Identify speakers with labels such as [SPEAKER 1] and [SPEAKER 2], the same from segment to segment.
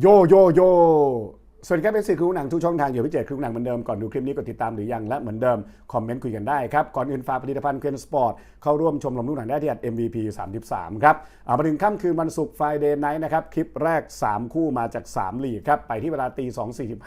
[SPEAKER 1] โยโยโยสวัสดีครับเอฟซีคือหนังทุกช่องทางอยู่พี่เจคือหนังเหมือนเดิมก่อนดูคลิปนี้กดติดตามหรือยังและเหมือนเดิม คอมเมนต์คุยกันได้ครับ ก่อนอื่นฝากผลิตภัณฑ์เคลนสปอร์ตเข้าร่วมชมรมลูกหนังได้ที่อด MVP 33 ครับอ่ามาถึงค่ำคืนวันศุกร์ Friday Night นะครับ คลิปแรก 3 คู่มาจาก 3 ลีกครับ ไปที่เวลาตี2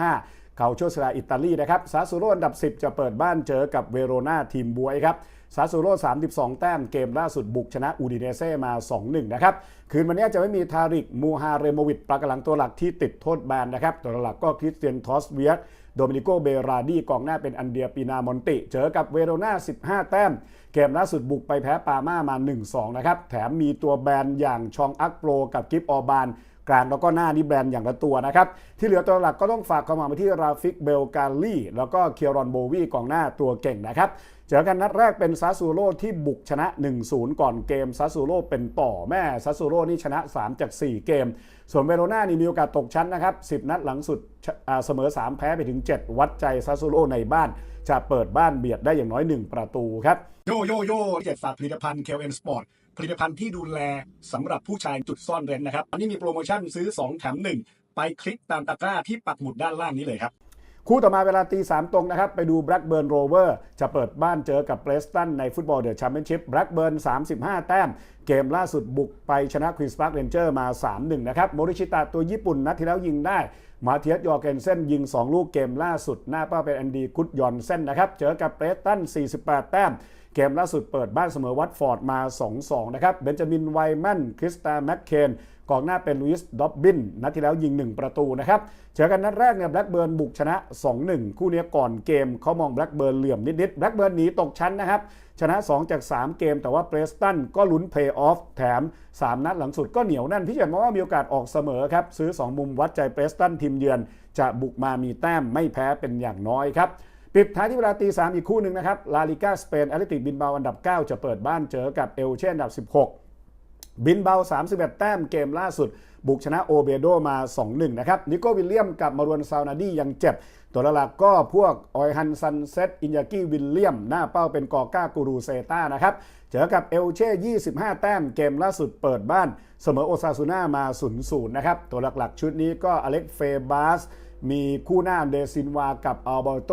[SPEAKER 1] 45 คาโชสลาอิตาลีนะครับซาสูโรอันดับ 10 จะเปิดบ้านเจอกับเวโรนาทีมบวยครับซาสูโร่32 แต้มเกมล่าสุดบุกชนะอูดิเนเซ่มา 2-1 นะครับ คืนวันนี้จะไม่มีทาริก มูฮาเรโมวิดปรากหลังตัวหลักที่ติดโทษแบนนะครับ ตัวหลักก็คริสเตียนทอสเวียสโดมินิโกเบราดีกองหน้าเป็นอันเดียปีนามอนติ เจอกับเวโรนา15 แต้ม เกมล่าสุดบุกไปแพ้ปามามา 1-2 นะครับ แถมมีตัวแบนอย่างชองอักโปรกับกิฟออบาน กลางแล้วก็หน้านี่แบรนด์อย่างละตัวนะครับที่เหลือตัวหลักก็ต้องฝากความหวังไปที่ราฟิกเบลกาลี่แล้วก็เคียรอนโบวีกองหน้าตัวเก่งนะครับเจอกันนัดแรกเป็นซาซูโร่ที่บุกชนะ 1-0 ก่อนเกมซาซูโร่เป็นต่อแม่ซาซูโร่นี่ชนะ 3 จาก 4 เกม ส่วนเวโรนานี่มีโอกาสตกชั้นนะครับ 10 นัดหลังสุดเสมอ 3 แพ้ไปถึง 7 วัดใจซาซูโร่ในบ้าน จะเปิดบ้านเบียดได้อย่างน้อย 1 ประตูครับ โยโยโย่เจ็ดฝากผลิตภัณฑ์ KLM Sport ผลิตภัณฑ์ที่ดูแลสำหรับผู้ชายจุดซ่อนเร้นนะครับ อันนี้มีโปรโมชั่นซื้อ 2 แถม 1 ไปคลิกตามตะกร้าที่ปักหมุดด้านล่างนี้เลยครับ คู่ต่อมาเวลาตีสามตรงนะครับ ไปดู Blackburn Rover จะเปิดบ้านเจอกับเ r รสตันในฟุตบอลเดอะแชมเปี้ยนชิพ Blackburn 35 แต้ม เกมล่าสุดบุกไปชนะควีนส์พาร์คเรนเจอร์มา 3-1 นะครับโมริชิตาตัวญี่ปุ่นนัดที่แล้วยิงได้มาเทียสยอร์เกนเซนยิง 2 ลูกเกมล่าสุด หน้าเป้าเป็นแอนดี้กุดยอนเซนนะครับ เจอกับเ r รสตัน 48 แต้ม เกมล่าสุดเปิดบ้านเสมอวัตฟอร์ดมา 2-2 นะครับเบนจามินไวแมนคริสตาแมคเคน กองหน้าเป็นลุยส์ด็อบบินนัดที่แล้วยิง 1 ประตูนะครับเจอกันนัดแรกเนี่ยแบล็กเบิร์นบุกชนะ 2-1 คู่นี้ก่อนเกมเขามองแบล็กเบิร์นเหลื่อมนิดๆแบล็กเบิร์นหนีตกชั้นนะครับชนะ 2 จาก 3 เกม แต่ว่าเ r รสตันก็ลุ้นเพลย์ออฟแถม 3 นัดหลังสุดก็เหนียวแน่นพี่เฉยมองว่ามีโอกาสออกเสมอครับ ซื้อ 2 มุมวัดใจเ r รสตันทีมเยือน จะบุกมามีแต้มไม่แพ้เป็นอย่างน้อยครับปิดท้ายที่เวลาตีสามอีกคู่หนึ่งนะครับลาลิก้าสเปนแอตเลติกบินเบาอันดับ 9 จะเปิดบ้านเจอกับเอลเช่อันดับ 16 บินเบา 31 แต้มเกมล่าสุด บุกชนะโอเบโดมา 2-1 นะครับ นิโก้วิลเลียมกับมารวนซาวนาดียังเจ็บ ตัวหลักก็พวกออยฮันซันเซตอินยากิวิลเลียม หน้าเป้าเป็นกอก้ากูรูเซต้านะครับ เจอกับเอลเช่ 25 แต้มเกมล่าสุดเปิดบ้าน เสมอโอซาซูน่ามา 0-0 นะครับ ตัวหลักๆ ชุดนี้ก็อเล็กเฟบาส มีคู่หน้าเดซินวากับอัลเบโต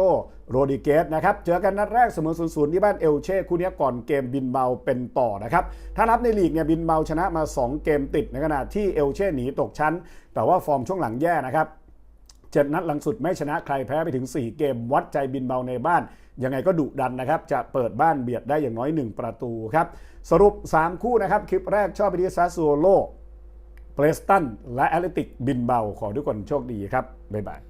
[SPEAKER 1] โรดิเกสนะครับ เจอกันนัดแรกเสมอ0-0ที่บ้านเอลเช่คู่นี้ก่อนเกมบินเบาเป็นต่อนะครับ ถ้านับในลีกเนี่ยบินเบาชนะมา 2 เกมติดในขณะที่เอลเช่หนีตกชั้น แต่ว่าฟอร์มช่วงหลังแย่นะครับเจ็ดนัดหลังสุดไม่ชนะใครแพ้ไปถึง 4 เกมวัดใจบินเบาในบ้าน ยังไงก็ดุดันนะครับ จะเปิดบ้านเบียดได้อย่างน้อย 1 ประตูครับสรุป 3 คู่นะครับคลิปแรกชอบไปที่ซาซูโล เพลสตันและแอตเลติกบินเบาขอทุกคนโชคดีครับ บ๊ายบาย